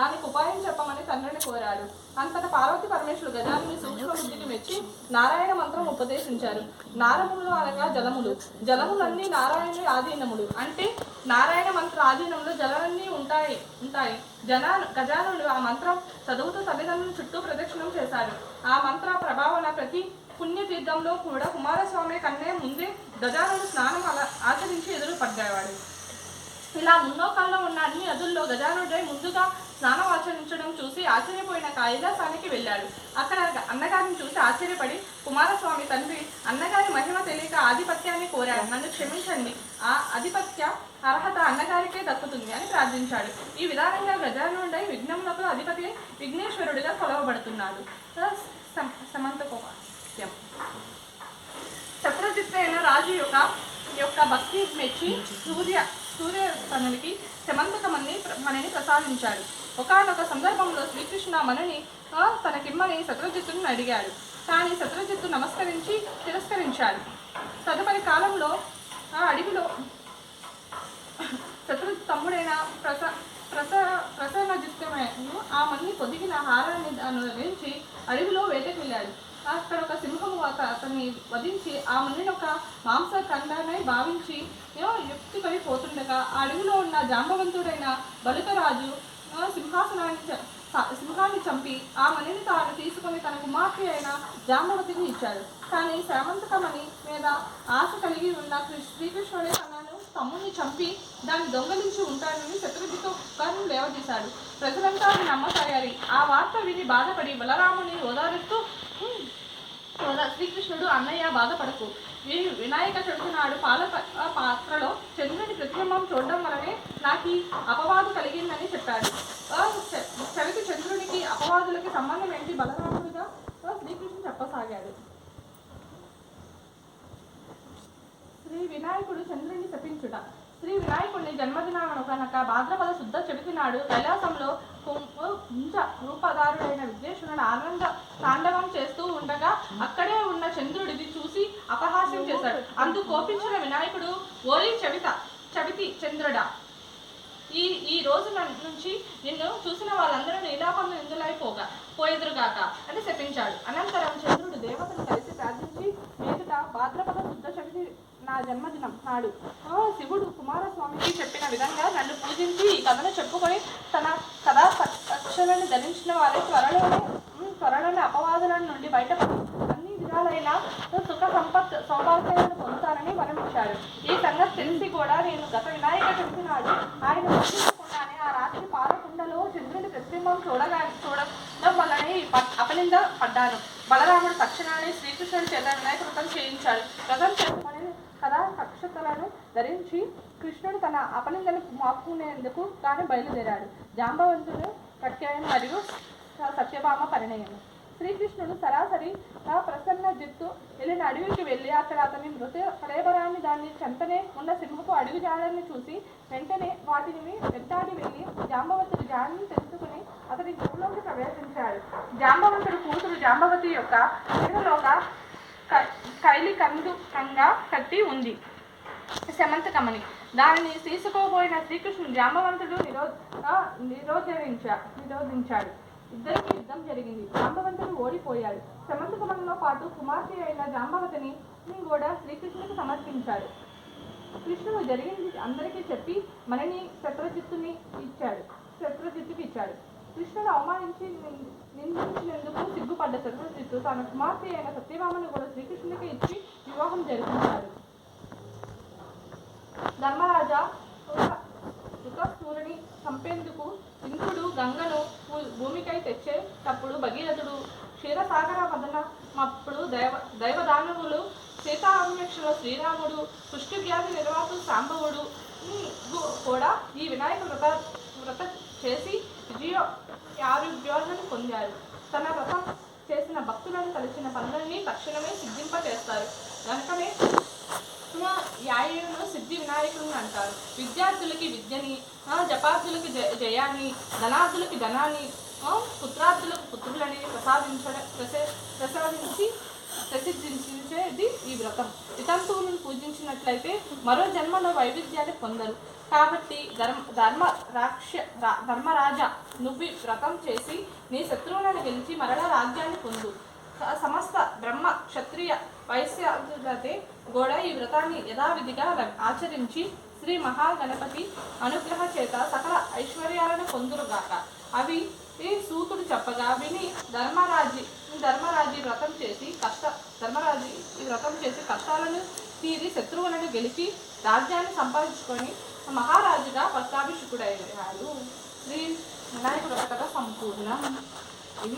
దానికి ఉపాయం చెప్పమని తండ్రిని కోరాడు. అంతట పార్వతి పరమేశ్వరుడు గజాన్ని సూక్ష్మ బుద్ధికి మెచ్చి నారాయణ మంత్రం ఉపదేశించారు. నారములు అనగా జలములు. జలములన్నీ నారాయణుడి ఆధీనములు. అంటే నారాయణ మంత్ర ఆధీనంలో జలాలన్నీ ఉంటాయి ఉంటాయి. జనా గజానుడు ఆ మంత్రం చదువుతూ తల్లిదండ్రుల చుట్టూ ప్రదక్షిణం చేశారు ఆ మంత్ర ప్రభావన ప్రతి పుణ్యతీర్థంలో కూడా కుమారస్వామి కన్నే ముందే గజానుడు స్నానం అలా ఆచరించి ఎదురు పడ్డేవాడు. ఇలా మున్నోకాల్లో ఉన్న అన్ని నదుల్లో గజానుడై ముందుగా స్నానం ఆచరించడం చూసి ఆశ్చర్యపోయిన కైలాసానికి వెళ్ళాడు. అక్కడ అన్నగారిని చూసి ఆశ్చర్యపడి కుమారస్వామి తండ్రి అన్నగారి మహిమ తెలియక ఆధిపత్యాన్ని కోరాడు నన్ను క్షమించండి. ఆ ఆధిపత్య అర్హత అన్నగారికే దక్కుతుంది అని ప్రార్థించాడు. ఈ విధానంగా గజానుండై విఘ్నములకు అధిపతి విఘ్నేశ్వరుడిగా కొలవబడుతున్నాడు. సమ- సమంతకోపాస్యం శత్రుజిత్ అయిన రాజు యొక్క యొక్క భక్తి మెచ్చి సూర్య సూర్య తనకి సమంతకమని మనని ప్రసాదించాడు. ఒకనొక సందర్భంలో శ్రీకృష్ణ మనని తన తనకిమ్మని శత్రుజిత్తుని అడిగాడు. కానీ శత్రుజిత్తు నమస్కరించి తిరస్కరించాడు. తదుపరి కాలంలో ఆ అడవిలో శత్రు తమ్ముడైన ప్రస ప్రస ప్రసన్నజిత్తును ఆ మన్ని పొదిగిన హారాన్ని అనురించి అడవిలో వేటకి వెళ్ళాడు అక్కడ ఒక సింహము అతన్ని వధించి ఆ మన్నిని ఒక మాంస ఖండాన్ని భావించి ఏమో యుక్తిపై పోతుండగా ఆ అడవిలో ఉన్న జాంబవంతుడైన బలుకరాజు ఆ, సింహాసనాన్ని సింహాన్ని చంపి ఆ మణిని తాను తీసుకొని తన కుమార్తె అయిన జాంబవతికి ఇచ్చాడు. కానీ శ్రమంతకమణి మీద ఆశ కలిగి ఉన్న శ్రీకృష్ణుడే తనను తమ్ముని చంపి దాన్ని దొంగలించి ఉంటాడని శత్రుజితో కర్ణం లేవదీశాడు. ప్రజలంతా అది నమ్మసాగారు. ఆ వార్త విని బాధపడి బలరాముని ఓదారుస్తూ శ్రీకృష్ణుడు అన్నయ్య బాధపడకు. ఈ వినాయక చవితి నాడు పాల పాత్రలో చంద్రుని ప్రతిబింబం చూడడం వలనే నాకు అపవాదు కలిగిందని చెప్పాడు. చవితి చంద్రునికి అపవాదులకి సంబంధం ఏంటి? బలరాముడుగా? శ్రీకృష్ణుడు చెప్పసాగాడు. శ్రీ వినాయకుడు చంద్రుని శపించుట. శ్రీ వినాయకుడిని జన్మదినాన కనుక భాద్రపద శుద్ధ చవితి నాడు కైలాసంలో కుంజ రూపధారుడైన విద్యేశ్వరుడు ఆనంద తాండవం చేస్తూ ఉండగా అక్కడే ఉన్న చంద్రుడిని చూసి అపహాస్యం చేశాడు. అందుకు కోపించిన వినాయకుడు ఓలి చెవిత ఈ ఈ రోజు నుంచి నిన్ను చూసిన వాళ్ళందరూ నీలాపన్ను ఇందులైపోగా పోయిదురుగాక అని శపించాడు. అనంతరం చంద్రుడు దేవతను కలిసి ప్రార్థించి మీదుట భాద్రపద శుద్ధ చవితి నా జన్మదినం నాడు. శివుడు కుమారస్వామికి చెప్పిన విధంగా నన్ను పూజించి ఈ కథను చెప్పుకొని తన కథా అక్షరాన్ని ధరించిన వారే త్వరలోనే త్వరలోనే అపవాదుల నుండి బయటపడి అన్ని విధాలైన సుఖ సంపత్ సౌభాగ్యాలను పొందుతానని వరమిచ్చాడు ఈ సంగతి తెలిసి కూడా నేను గత వినాయక ఆ రాత్రి పాలకుండలో చంద్రుని ప్రతిబింబం చూడగా చూడడం వల్లనే ఈ ప- అపనింద పడ్డాను. బలరాముడు తక్షణాన్ని శ్రీకృష్ణుడి చేత వినాయక వ్రతం చేయించాడు. వ్రతం చేసుకుని కదా కక్షతలను ధరించి కృష్ణుడు తన అపనిందను మాపుకునేందుకు తాను బయలుదేరాడు. జాంబవంతుడు ప్రత్యయం మరియు సత్యభామ పరిణయం శ్రీకృష్ణుడు సరాసరి ప్రసన్న జిత్తు వెళ్ళిన అడవికి వెళ్ళి అక్కడ అతని మృత కళేబరాన్ని దాన్ని చెంతనే ఉన్న సింహపు అడుగు జాడని చూసి వెంటనే వాటిని వెంటాడి వెళ్ళి జాంబవంతుడి జాడని తెలుసుకుని అతని గురులోకి ప్రవేశించాడు. జాంబవంతుడు కూతురు జాంబవతి యొక్క మెడలోక కైలి కందు కంగా కట్టి ఉంది. శమంతకమని. దానిని తీసుకోబోయిన శ్రీకృష్ణుడు జాంబవంతుడు నిరో ఆ, నిరోధరించా నిరోధించాడు. ఇద్దరికి యుద్ధం జరిగింది. జాంబవంతుడు ఓడిపోయాడు. శమంతకమనిలో పాటు కుమార్తె అయిన జాంబవతిని కూడా శ్రీకృష్ణుడికి సమర్పించాడు. కృష్ణుడు జరిగింది అందరికీ చెప్పి మనని శత్రుజిత్తుని ఇచ్చాడు. శత్రుజిత్తుకి ఇచ్చాడు. కృష్ణుడు అవమానించి నిందించినందుకు సిగ్గుపడ్డ శత్రుజిత్తు తన కుమార్తె అయిన సత్యభామను కూడా శ్రీకృష్ణుడికి ఇచ్చి వివాహం జరిపించాడు. ధర్మరాజా సూర్యుని చంపేందుకు ఇంద్రుడు గంగను భూమికై తెచ్చేటప్పుడు భగీరథుడు క్షీరసాగర వదన అప్పుడు దైవ దైవదానవులు సీతాన్వేక్షలో శ్రీరాముడు కుష్ఠవ్యాధి నిర్వాసు సాంబవుడు కూడా ఈ వినాయక వ్రత వ్రత చేసి విజయ ఆరోగ్యాలను పొందారు. తన వ్రతం చేసిన భక్తులను కలిసిన పనులన్నీ తక్షణమే సిద్ధింపచేస్తారు. కనుకనే యాయును సిద్ధి వినాయకులను అంటారు. విద్యార్థులకి విద్యని జపార్థులకి జ- జయాన్ని ధనార్థులకి ధనాన్ని పుత్రార్థులకు పుత్రులని ప్రసాదించడం ప్రస- ప్రసాదించి ప్రసిద్ధించేది ఈ వ్రతం. వితంతువులను పూజించినట్లయితే మరో జన్మలో వైవిధ్యాన్ని పొందరు. కాబట్టి ధర్మ ధర్మ రాక్ష ధర్మరాజ ధర్మరాజా నువ్వు వ్రతం చేసి నీ శత్రువులను గెలిచి మరలా రాజ్యాన్ని పొందు. సమస్త బ్రహ్మ క్షత్రియ వైశ్యాదులతే కూడా ఈ వ్రతాన్ని యథావిధిగా ర- ఆచరించి శ్రీ మహాగణపతి అనుగ్రహ చేత సకల ఐశ్వర్యాలను పొందురుగాక. అవి ఈ సూతుడు చెప్పగా విని ధర్మరాజి ధర్మరాజి వ్రతం చేసి కష్ట ధర్మరాజి ఈ వ్రతం చేసి కష్టాలను తీరి శత్రువులను గెలిచి రాజ్యాన్ని సంపాదించుకొని మహారాజుగా పట్టాభిషికుడయ్యాడు శ్రీ వినాయకుడు కథ సంపూర్ణం. ఇది